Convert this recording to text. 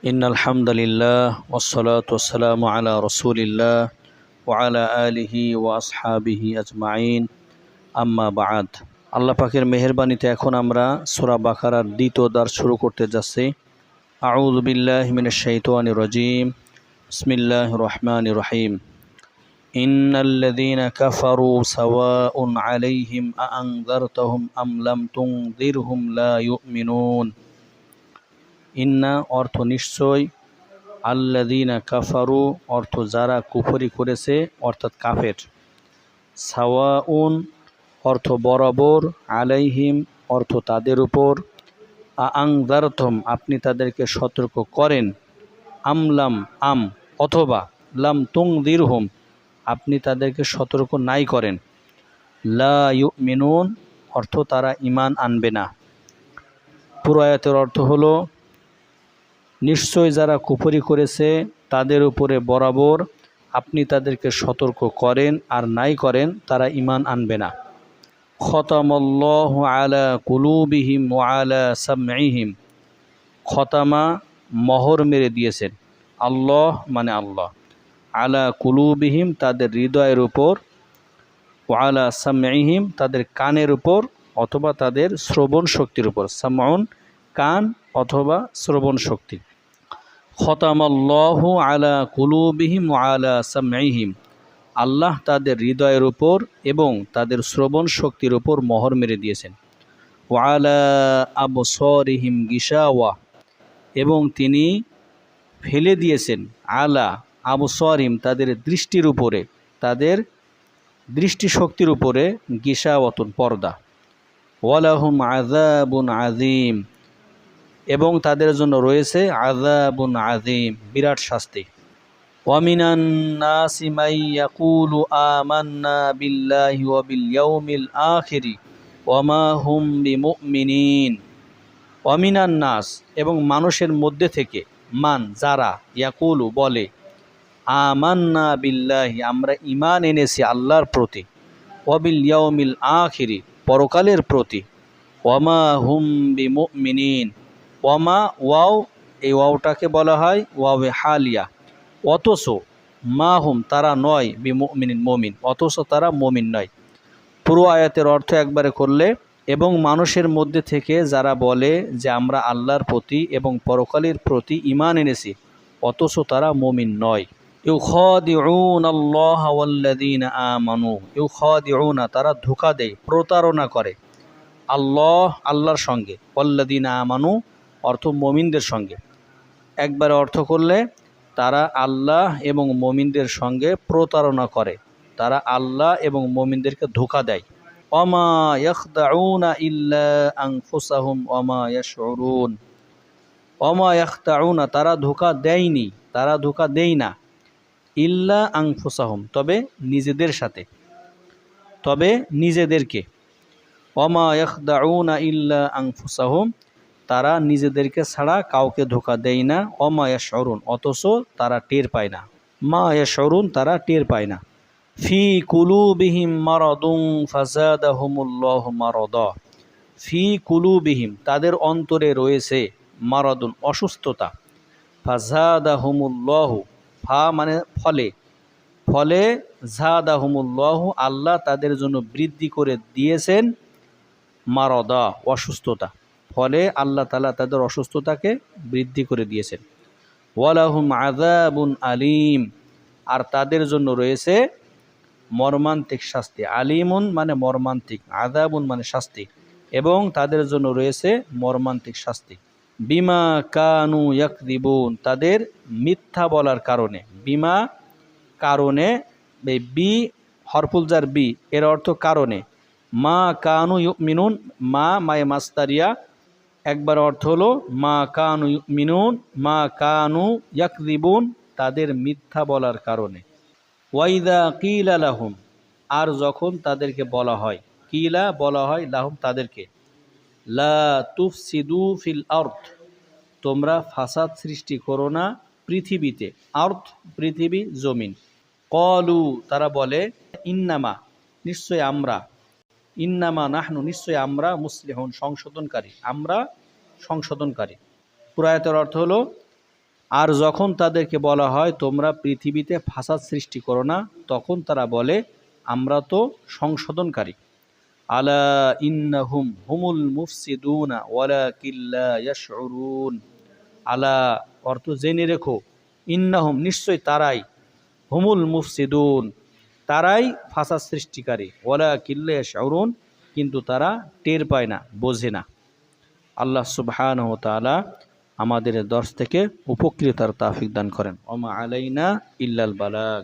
إن الحمد لله والصلاة والسلام على رسول الله وعلى آله وأصحابه أجمعين أما بعد আল্লাহ পাকের মেহেরবানিতে এখন আমরা সূরা বাকারার দ্বিতীয় দার শুরু করতে যাচ্ছি আউযু বিল্লাহি মিনাশ শাইতানির রাজিম বিসমিল্লাহির রহমানির রহিম إن الذين كفروا سواء عليهم أأنذرتهم أم لم تنذرهم لا يؤمنون ইন্না অর্থ নিশ্চয় আল্লাদিনা কাফারু, অর্থ যারা কুফরি করেছে, অর্থাৎ কাফের। সাওয়াউন, অর্থ বরাবর, আলাইহিম, অর্থ তাদের উপর। আংদারথম আপনি তাদেরকে সতর্ক করেন। আমলাম, আম, অথবা লাম তুং দিরহুম আপনি তাদেরকে সতর্ক নাই করেন। লা ইউ মিনুন অর্থ তারা ইমান আনবে না। পুরো আয়াতের অর্থ হলো নিশ্চয় যারা কুফরি করেছে, তাদের উপরে বরাবর আপনি তাদেরকে সতর্ক করেন আর নাই করেন, তারা ইমান আনবে না। খতামল্লাহ আলা কুলুবিহিম আলা সামিহিম খতামা মহর মেরে দিয়েছেন। আল্লাহ মানে আল্লাহ। আলা কুলুবিহিম তাদের হৃদয়ের উপর আলা সামিহিম তাদের কানের উপর, অথবা তাদের শ্রবণ শক্তির উপর। সামাউন কান অথবা শ্রবণ শক্তি খতামাল্লাহু আলা কুলুবিহিম আলা সামিহিম আল্লাহ তাদের হৃদয়ের উপর এবং তাদের শ্রবণ শক্তির উপর মোহর মেরে দিয়েছেন। ওয়ালা আবসরিহিম গিসাওয়া এবং তিনি ফেলে দিয়েছেন আলা আবসরিম তাদের দৃষ্টির উপরে, তাদের দৃষ্টিশক্তির উপরে গিসাওয়াতুন পর্দা। ওয়ালাহুম আজাবুন আজিম এবং তাদের জন্য রয়েছে আজাবুন আজিম বিরাট শাস্তি ومن الناس من يقول آمنا بالله وباليوم الآخر وما هم بمؤمنين ومن الناس এবং মানুষের মধ্যে থেকে মান যারা ইয়াকুলু বলে আমান্না বিল্লাহি আমরা ইমান এনেছি আল্লাহর প্রতি ওয়াবিল ইয়াউমিল আখিরি পরকালের প্রতি ওয়ামা হুম বিমুমিনিন ওয়ামা, ওয়াও, এই ওয়াওটাকে বলা হয় ওয়াওয়ে হালিয়া। অথচ মা হুম তারা নয় বি মমিন। মমিন অথচ তারা মমিন নয়। পুরো আয়াতের অর্থ একবারে করলে এবং মানুষের মধ্যে থেকে যারা বলে যে আমরা আল্লাহর প্রতি এবং পরকালের প্রতি ইমান এনেছি, অথচ তারা মমিন নয়। ইউ খাদিউন আমানু। ইউ খাদিউনা তারা ধোঁকা দেয়, প্রতারণা করে। আল্লাহ, আল্লাহর সঙ্গে। ওয়াল্লাযীনা আমানু অর্থ মমিনদের সঙ্গে। একবার অর্থ করলে তারা আল্লাহ এবং মমিনদের সঙ্গে প্রতারণা করে। তারা আল্লাহ এবং মমিনদেরকে ধোকা দেয়। অমা ইয়াখদাউনা ইল্লা অমা ইয়াশউরুন। অমা ইয়াখদাউনা, তারা ধোকা দেয়নি, তারা ধোকা দেয় না। ইল্লা আংফুসাহুম তবে নিজেদের সাথে। তবে নিজেদেরকে। অমা ইয়াখদাউনা ইল্লা আংফুসাহুম তারা নিজেদেরকে ছাড়া কাউকে ধোকা দেয় না অমায়া সরুন অথচ তারা টের পায় না। মায়া সরুন তারা টের পায় না। ফি কুলু কুলুবিহিম মারদুং ফাজাদাহুমুল্লাহ মারদ। ফি কুলুবিহিম, তাদের অন্তরে রয়েছে মারদুন, অসুস্থতা। ফাজাদাহুমুল্লাহ, ফা মানে ফলে। ফলে ঝাদাহুমুল্লাহ আল্লাহ তাদের জন্য বৃদ্ধি করে দিয়েছেন মারদা, অসুস্থতা। ফলে আল্লাহ তালা তাদের অসুস্থতাকে বৃদ্ধি করে দিয়েছেন। ওয়ালাহুম আজাবুন আলিম। আর তাদের জন্য রয়েছে মর্মান্তিক শাস্তি। আলিমুন মানে মর্মান্তিক আজাবুন মানে শাস্তি। এবং তাদের জন্য রয়েছে মর্মান্তিক শাস্তি। বিমা কানু ইয়াকদিবুন। তাদের মিথ্যা বলার কারণে। বিমা কারণে বি হরফুলজার বি, এর অর্থ কারণে। মা কানু মিনুন মা মায়ে মাস্তারিয়া একবার অর্থ হলো, মা কানু মিনুন মা কানু ইয়াকদিবুন তাদের মিথ্যা বলার কারণে। ওয়াইদা কিলা লাহুম, আর যখন তাদেরকে বলা হয়, কিলা বলা হয় লাহুম তাদেরকে। লা তুফসিদু ফিল আর্থ তোমরা ফাসাদ সৃষ্টি করো না পৃথিবীতে আর্থ পৃথিবী জমিন। কলু তারা বলে, ইন্নামা, নিশ্চয় আমরা। ইন্নামা নাহনু নিশ্চয় আমরা মুসলিহন, সংশোধনকারী। আমরা সংশোধনকারী। পুরায়তের অর্থ হলো, আর যখন তাদেরকে বলা হয়, তোমরা পৃথিবীতে ফাসাদ সৃষ্টি করো না, তখন তারা বলে, আমরা তো সংশোধনকারী। আলা ইন্নাহুম হুমুল মুফসিদুনা ওয়ালা কিল্লা ইয়াশউরুন। আলা অর্থ জেনে রেখো, ইন্নাহুম নিশ্চয় তারাই হুমুল মুফসিদুন। তারাই ফাসাদ সৃষ্টিকারী। ওলা কিল্লে শাহরুন কিন্তু তারা টের পায় না, বোঝে না। আল্লাহ সুবহান ও তালা আমাদের দর্শ থেকে উপকৃতার তাফিক দান করেন। ওমা আলাইনা ইল্লাল বালাগ।